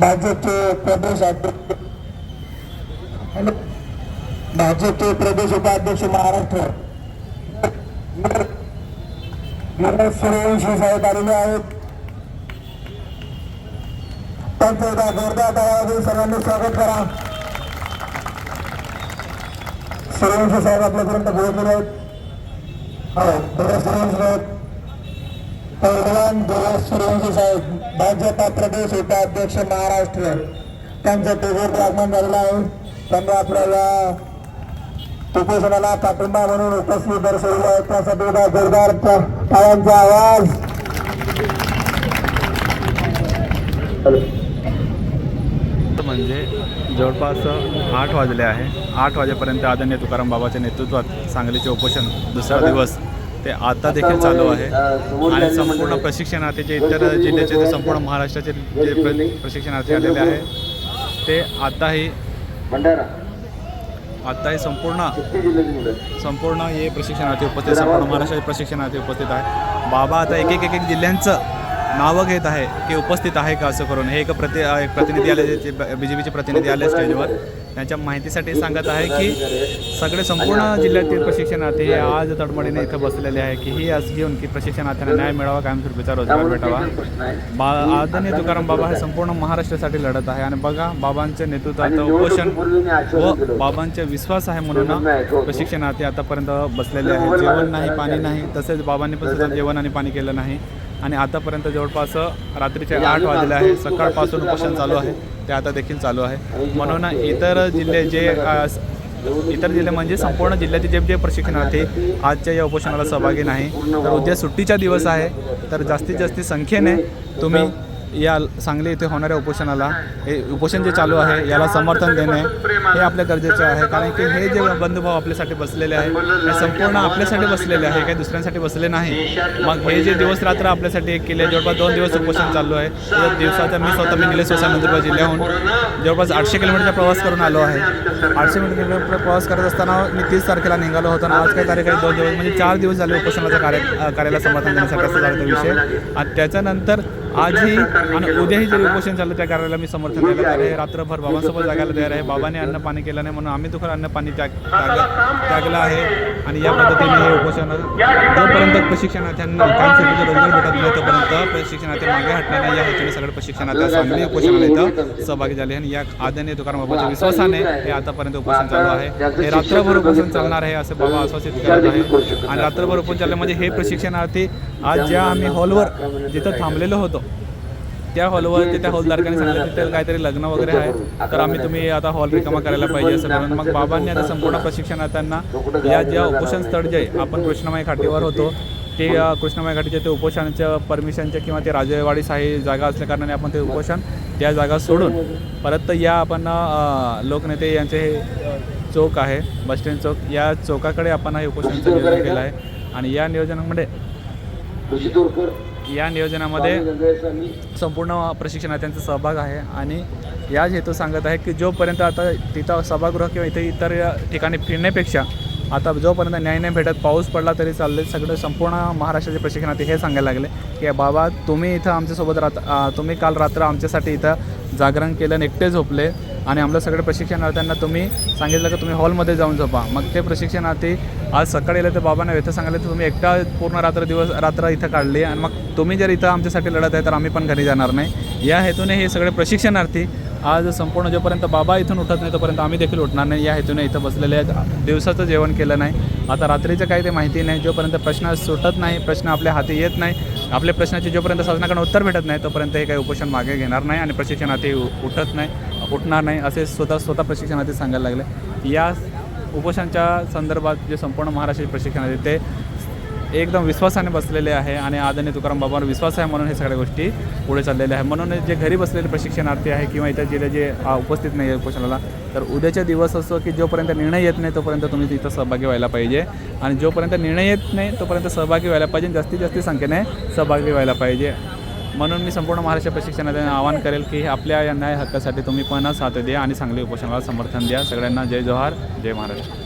भाजपचे प्रदेश अध्यक्ष भाजपचे प्रदेश उपाध्यक्ष महाराष्ट्र. गिरीश सूर्यवंशी साहेब आलेले आहेत. त्यांचं एका जोरदार टाळ्यामध्ये सर्वांनी स्वागत करा. सूर्यवंशी साहेब आपल्यापर्यंत पोहोचले आहेत. हो बरेच सूर्यवंशी साहेब. दिवस सूर्यवंशी साहेब भाजपा प्रदेश उपाध्यक्ष महाराष्ट्र. त्यांचं तेजोर आगमन झालेलं आहे. त्यांनी आपल्याला उपोषणाला पाठिंबा म्हणून उपस्थित दर्शवले आहे. त्यासाठी एकदा जोरदार टाळ्यांचा आवाज. म्हणजे जवळपास आठ वाजले आहे. आठ वाजेपर्यंत आदरणीय तुकाराम बाबाच्या नेतृत्वात सांगलीचे उपोषण दुसरा दिवस. ते आता देखील चालू आहे. आणि संपूर्ण प्रशिक्षणार्थी जे इतर जिल्ह्याचे ते संपूर्ण महाराष्ट्राचे जे प्र प्रशिक्षणार्थी आलेले आहे. ते आताही आताही संपूर्ण संपूर्ण हे प्रशिक्षणार्थी उपस्थित संपूर्ण महाराष्ट्राचे प्रशिक्षणार्थी उपस्थित आहे बाबा आता एक एक एक एक जिल्ह्यांचं नावं घेत आहे की उपस्थित आहे का असं करून? हे एक प्रति एक प्रतिनिधी आले जे बी जे पीचे प्रतिनिधी आले स्टेजवर. त्यांच्या माहितीसाठी सांगत आहे की सगळे संपूर्ण जिल्ह्यातील प्रशिक्षणार्थी हे आज तडमडीने इथं बसलेले आहे की ही आज घेऊन की प्रशिक्षणार्थ्यांना न्याय मिळावा कायमस्वरूपीचा रोजगार भेटावा बा आदरणीय तुकाराम बाबा हे संपूर्ण महाराष्ट्रासाठी लढत आहे आणि बघा बाबांच्या नेतृत्वात उपोषण व. बाबांचे विश्वास आहे म्हणून नाही ऐकवतो. प्रशिक्षणार्थी आतापर्यंत बसलेले आहे. जेवण नाही पाणी नाही. तसेच बाबांनी पण सुद्धा जेवण आणि पाणी केलं नाही. आणि आतापर्यंत जवळपास रात्रीचे आठ वाजले आहे. सकाळपासून उपोषण चालू आहे. ते आता देखील चालू आहे. म्हणून इतर जिल्हे जे इतर जिल्हे म्हणजे संपूर्ण जिल्ह्यातील जे जे प्रशिक्षणार्थी आजच्या या उपोषणाला सहभागी नाही. तर उद्या सुट्टीचा दिवस आहे. तर जास्तीत जास्त संख्येने तुम्ही या सांगली इथे होणाऱ्या उपोषणाला हे उपोषण जे चालू आहे याला समर्थन देणे हे आपल्या गरजेचे आहे. कारण की हे जे बंधुभाव आपल्यासाठी बसलेले आहे हे संपूर्ण आपल्यासाठी बसलेले आहे काही दुसऱ्यांसाठी बसले नाही. मग हे जे दिवस रात्र आपल्यासाठी एक केले जवळपास दोन दिवस उपोषण चालू आहे. त्या दिवसाचा मी स्वतः मी निलेश सोसा नंदुरबार जिल्ह्याहून जवळपास आठशे किलोमीटरचा प्रवास करून आलो आहे. आठशे किलोमीटर प्रवास करत असताना मी तीस तारखेला निघालो होतो आणि आज काही तारीख आहे दोन दिवस म्हणजे चार दिवस झाले उपोषणाचा कार्य कार्याला समर्थन देण्यासाठी असं झालं विषय. आणि त्याच्यानंतर आजही आणि उद्याही जे उपोषण चाललं त्या कार्याला मी समर्थन द्यायला तयार आहे. रात्रभर बाबांसोबत जागायला तयार आहे. बाबांनी अन्न पाणी केलं नाही म्हणून आम्ही दुखर अन्न पाणी त्याग त्याग- त्यागलं आहे. आणि या पद्धतीने हे उपोषण जोपर्यंत प्रशिक्षणार्थ्यांना काम सुटीचे रोजगार भेटत नाही तोपर्यंत प्रशिक्षणार्थी मागे हटणार नाही. या हेतूने सगळे प्रशिक्षणार्थी सांगली उपोषणाला इथं सहभागी झाले आणि या आदरणीय तुकाराम बाबाच्या विश्वासाने हे आतापर्यंत उपोषण चालू आहे. हे रात्रभर उपोषण चालणार आहे असे बाबा आश्वासित करत आहे. आणि रात्रभर उपोषण चाललं म्हणजे हे प्रशिक्षणार्थी आज ज्या आम्ही हॉलवर जिथं थांबलेलो होतो त्या हॉलवर ते त्या हॉलधारकांनी सांगितलं तिथे काहीतरी लग्न वगैरे आहे. तर आम्ही तुम्ही आता हॉल रिकामा करायला पाहिजे असं म्हणून मग बाबांनी आता संपूर्ण प्रशिक्षणार्थ्यांना या ज्या उपोषण स्थळ जे आहे, आपण कृष्णमाई घाटीवर होतो ते कृष्णमाई घाटीच्या ते उपोषणाच्या परमिशनच्या किंवा ते राजेवाडी साही जागा असल्या कारणाने आपण ते उपोषण त्या जागा सोडून परत या आपण लोकनेते यांचे हे चौक आहे बस स्टँड चौक या चौकाकडे आपण हे उपोषणाचं नियोजन केलं आहे. आणि या नियोजनामध्ये या नियोजनामध्ये गंगास्वामी संपूर्ण प्रशिक्षणार्थ्यांचा सहभाग आहे आणि याच हेतू सांगत आहे की जोपर्यंत आता तिथं सभागृह किंवा इथे इतर ठिकाणी फिरण्यापेक्षा आता जोपर्यंत न्याय नाही भेटत पाऊस पडला तरी चालले सगळं संपूर्ण महाराष्ट्राचे प्रशिक्षणार्थी हे सांगायला लागले की बाबा तुम्ही इथं आमच्यासोबत राहता तुम्ही काल रात्र आमच्यासाठी इथं जागरण केलं एकटे झोपले. आणि आम्हाला सगळं प्रशिक्षणार्थ्यांना तुम्ही सांगितलं की तुम्ही हॉलमध्ये जाऊन झोपा. मग ते प्रशिक्षणार्थी आज सकाळी येलं तर बाबांना व्यथा सांगितलं तर तुम्ही एकटा पूर्ण रात्र दिवस रात्र इथं काढली आणि मग तुम्ही जर इथं आमच्यासाठी लढत आहे तर आम्ही पण घरी जाणार नाही. या हेतूने हे सगळे प्रशिक्षणार्थी आज संपूर्ण जोपर्यंत बाबा इथून उठत नाही तोपर्यंत आम्ही देखील उठणार नाही. या हेतूने इथं बसलेले आहेत. दिवसाचं जेवण केलं नाही. आता रात्रीचं काही ते माहिती नाही. जोपर्यंत प्रश्न सुटत नाही प्रश्न आपल्या हाती येत नाही आपल्या प्रश्नाचे जोपर्यंत शासनाकडून उत्तर भेटत नाही तोपर्यंत हे काही उपोषण मागे घेणार नाही आणि प्रशिक्षणार्थी उठत नाही. उठणार नाही असे स्वतः स्वतः प्रशिक्षणार्थी सांगायला लागले. या उपोषणाच्या संदर्भात जे संपूर्ण महाराष्ट्राचे प्रशिक्षणार्थी ते एकदम विश्वासाने बसलेले आहे आणि आदरणीय तुकाराम बाबांवर विश्वास आहे म्हणून हे सगळ्या गोष्टी पुढे चाललेल्या आहे म्हणून जे घरी बसलेले प्रशिक्षणार्थी आहे किंवा इतर जिल्हे जे उपस्थित नाही आहे उपोषणाला तर उद्याचा दिवस असो की जोपर्यंत निर्णय येत नाही तोपर्यंत तुम्ही तिथं सहभागी व्हायला पाहिजे. आणि जोपर्यंत निर्णय येत नाही तोपर्यंत सहभागी व्हायला पाहिजे जास्तीत जास्त संख्येने सहभागी व्हायला पाहिजे. म्हणून मी संपूर्ण महाराष्ट्र प्रशिक्षणार्थ्यांना आवाहन करेल की आपल्या या न्याय हक्कासाठी तुम्ही पण साथ द्या आणि चांगली उपोषणाला समर्थन द्या. सगळ्यांना जय जोहार जय महाराष्ट्र.